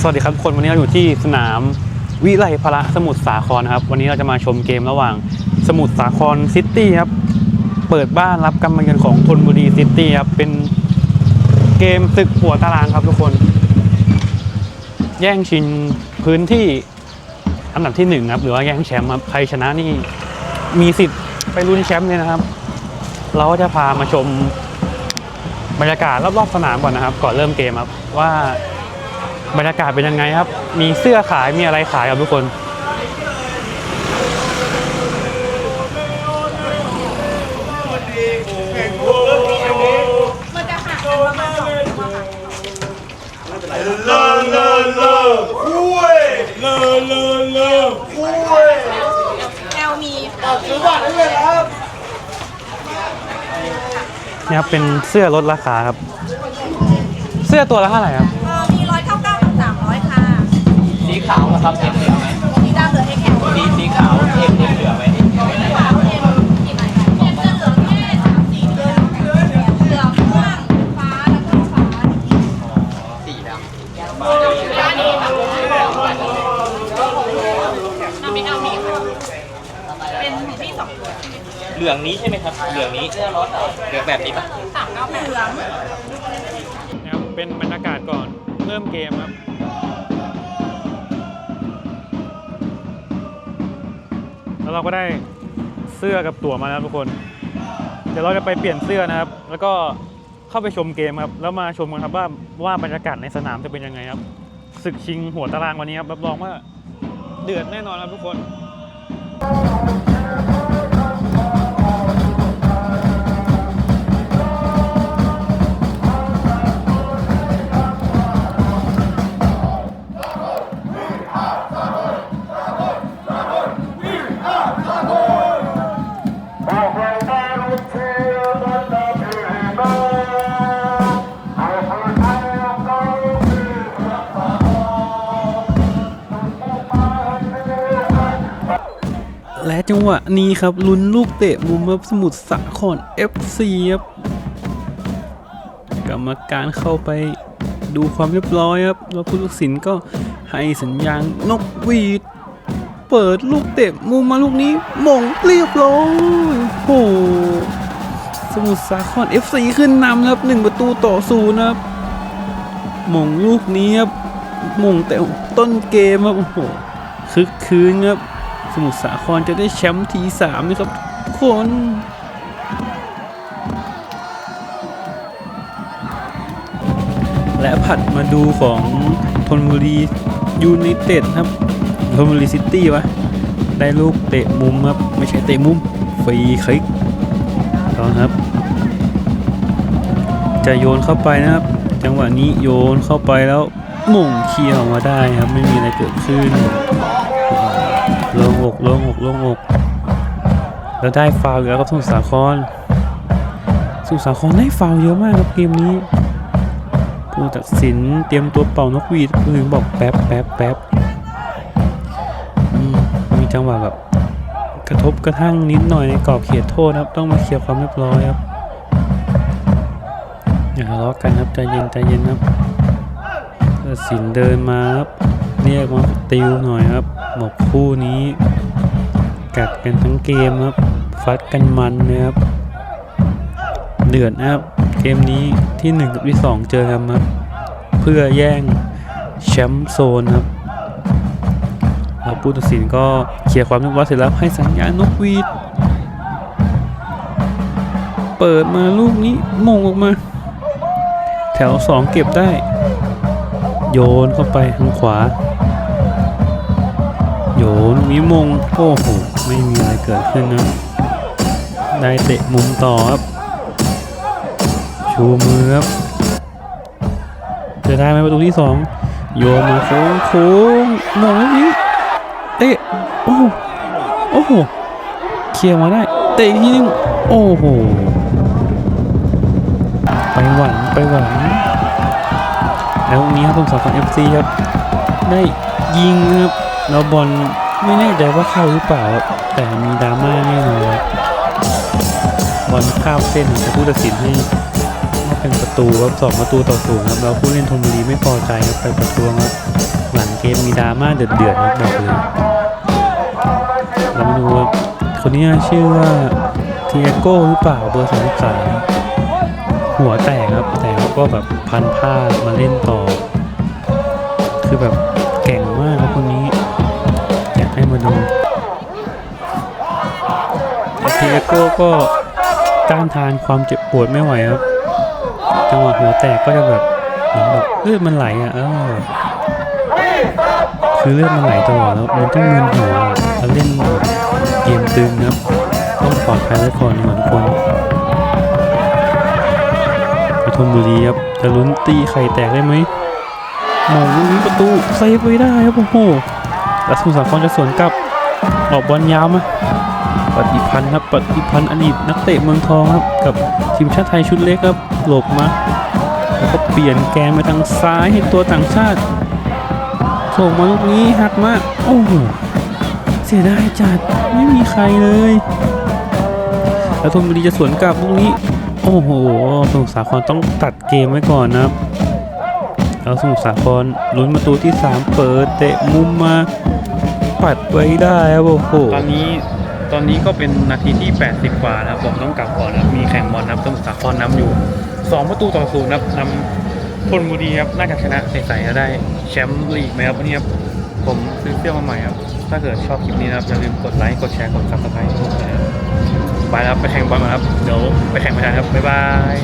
สวัสดีครับทุกคนวันนี้เราอยู่ที่สนามวิไลพละสมุทรสาครนะครับ วันนี้เราจะมาชมเกมระหว่างสมุทรสาครซิตี้ครับ เปิดบ้านรับกำมันกันของธนบุรีซิตี้ครับ เป็นเกมศึกหัวตารางครับทุกคน แย่งชิงพื้นที่อันดับที่หนึ่งครับ หรือว่าแย่งแชมป์ครับใครชนะนี่มีสิทธิ์ไปลุ้นแชมป์เลยนะครับ เราก็จะพามาชมบรรยากาศรอบๆสนามก่อนนะครับ ก่อนเริ่มเกมครับว่า บรรยากาศเป็นยังไงครับ มีเสื้อขายมีอะไรขายครับทุกคนมันจะหักกันประมาณสองชั่วโมงค่ะเลอเลอเลอคุยเลอเลอเลอคุยแอลมีซื้อบัตรได้เลยครับนี่ครับเป็นเสื้อลดราคาครับ เสื้อตัวละเท่าไหร่ครับ ขาวนะครับเอ็มเหลือไหมสีดำเหลือเอ็กแอลสีสีขาวเอ็มเอ็มเหลือไหมขาวเอ็มกี่ไหนคะเอ็มจะเหลือแค่สามสีเหลืองเหลืองเหลืองม่วงฟ้าแล้วก็ฟ้าสีดด้านนี้ค่ะน้ำไม่เอามีค่ะเป็นที่สองตัวำเหลืองนี้ใช่ไหมครับ เหลืองนี้เสื้อรถเหลืองแบบนี้ปะสามเก้าเหลืองนะครับเป็นบรรยากาศก่อนเริ่มเกมครับ แล้วเราก็ได้เสื้อกับตั๋วมาแล้วทุกคน เดี๋ยวเราจะไปเปลี่ยนเสื้อนะครับ แล้วก็เข้าไปชมเกมครับ แล้วมาชมกันครับว่าว่าบรรยากาศในสนามจะเป็นยังไงครับศึกชิงหัวตารางวันนี้ครับรับรองว่าเดือดแน่นอนครับทุกคน และจังหวะนี้ครับลุ้นลูกเตะมุมครับสมุทรสาคร FC ครับกรรมการเข้าไปดูความเรียบร้อยครับแล้วผู้ตัดสินก็ให้สัญญาณนกหวีด เปิดลูกเตะมุมมาลูกนี้มงเรียบร้อยโอ้โหสมุทรสาคร FC ขึ้นนำครับหนึ่งประตูต่อศูนย์นะครับมงลูกนี้ครับมงแต่ต้นเกมครับโอ้โหคึกคืนครับ สมุทรสาครจะได้แชมป์ทีสามนะครับทุกคนและผัดมาดูของธนบุรียูไนเต็ดครับธนบุรีซิตี้วะได้ลูกเตะมุมครับ ไม่ใช่เตะมุมฟรีคลิกต่อครับ จะโยนเข้าไปนะครับ จังหวะนี้โยนเข้าไปแล้วหม่งเคลียร์ออกมาได้ครับ ไม่มีอะไรเกิดขึ้น ลงอกลงอกลงอกแล้วได้ฟาวล์อีกแล้วครับสมุทรสาครสมุทรสาครได้ฟาวเยอะมากครับเกมนี้ผู้ตัดสินเตรียมตัวเป่านกหวีดผู้ถึงบอกแป๊บแป๊บแป๊บมมีจังหวะแบบกระทบกระทั่งนิดหน่อยในกรอบเขตโทษครับ ต้องมาเคลียร์ความเรียบร้อยครับอย่าทะเลาะกันครับใจเย็นใจเย็นครับตัดสินเดินมาครับเรียกมาติวหน่อยครับ บอกคู่นี้กัดกันทั้งเกมครับ ฟัดกันมันนะครับ เดือดนะครับ เกมนี้ที่1กับที่2เจอกันครับ เพื่อแย่งแชมป์โซนครับแล้วผู้ตัดสินก็เคลียร์ความเรียบร้อยเสร็จแล้วให้สัญญาณนกหวีด เปิดมาลูกนี้มงออกมา แถว 2 เก็บได้ โยนเข้าไปทางขวา โยนมีมงโอ้โหไม่มีอะไรเกิดขึ้นนะได้เตะมุมต่อครับชูมือครับจะได้ไหมประตูที่สองโยมาโค้งโค้งมองแล้วนี้เตะโอ้โหโอ้โหเคลียร์มาได้เตะอีกทีนึงโอ้โหไปหวันไปหวันแล้ววันนี้ครับผมสองคนเอฟซีครับได้ยิงครับ แล้วบอลไม่แน่ใจว่าเข้าหรือเปล่า แต่มีดราม่าแน่นอนบอลข้ามเส้นแต่ผู้ตัดสินให้มาเป็นประตูครับสองประตูต่อศูนย์ครับแล้วผู้เล่นธนบุรีไม่พอใจครับไปประท้วงครับหลังเกมมีดราม่าเดือดๆครับบอกเลยเราไมาดูครับคนนี้ชื่อว่าเทียโก้หรือเปล่าเบอร์สามสามหัวแตกครับแต่เขาก็แบบพันผ้ามาเล่นต่อ คือแบบเก่งมากครับคนนี้ มาดูเทโก้ก็ต้านทานความเจ็บปวดไม่ไหวครับ จังหวะหัวแตกก็จะแบบเหมือนแบบเลือดมันไหลอะเออคือเลือดมันไหลตลอดแล้วมันต้องมึนหัวอะแล้วเล่นเกมตึงครับ ต้องปลอดภัยไว้ก่อนเหมือนคนปทุมบุรีครับจะลุ้นตีไข่แตกได้ไหมมองลูกนี้ประตูเซฟไว้ได้ครับโอ้โห แล้วสมุทรสาครจะสวนกลับออกบอลยาวมาปฏิพันธ์ครับปฏิพันธ์อดีตนักเตะเมืองทองครับกับทีมชาติไทยชุดเล็กครับหลบมาแล้วก็เปลี่ยนแกนไปทางซ้ายให้ตัวต่างชาติส่งมาลูกนี้หักมากโอ้โหเสียดายจัดไม่มีใครเลย แล้วธนบุรีจะสวนกลับลูกนี้ โอ้โหสมุทรสาครต้องตัดเกมไว้ก่อนนะครับแล้วสมุทรสาครลุ้นประตูที่ 3 เปิดเตะมุมมา ปัดไว้ได้ครับโอ้โหตอนนี้ตอนนี้ก็เป็นนาทีที่ 80 กว่านะครับผมต้องกลับก่อนนะครับมีแข่งบอลนะครับสมุทรสาครนำอยู่ 2 ประตูต่อศูนย์นะครับนำธนบุรีครับน่าจะชนะใสๆจะได้แชมป์ลีกไหมครับวันนี้ครับผมซื้อเสื้อมาใหม่ครับ ถ้าเกิดชอบคลิปนี้นะครับอย่าลืมกดไลค์กดแชร์กดซับสไครต์ไปแล้วไปแข่งบอลมาครับเดี๋ยวไปแข่งไม่ทันครับบ๊ายบาย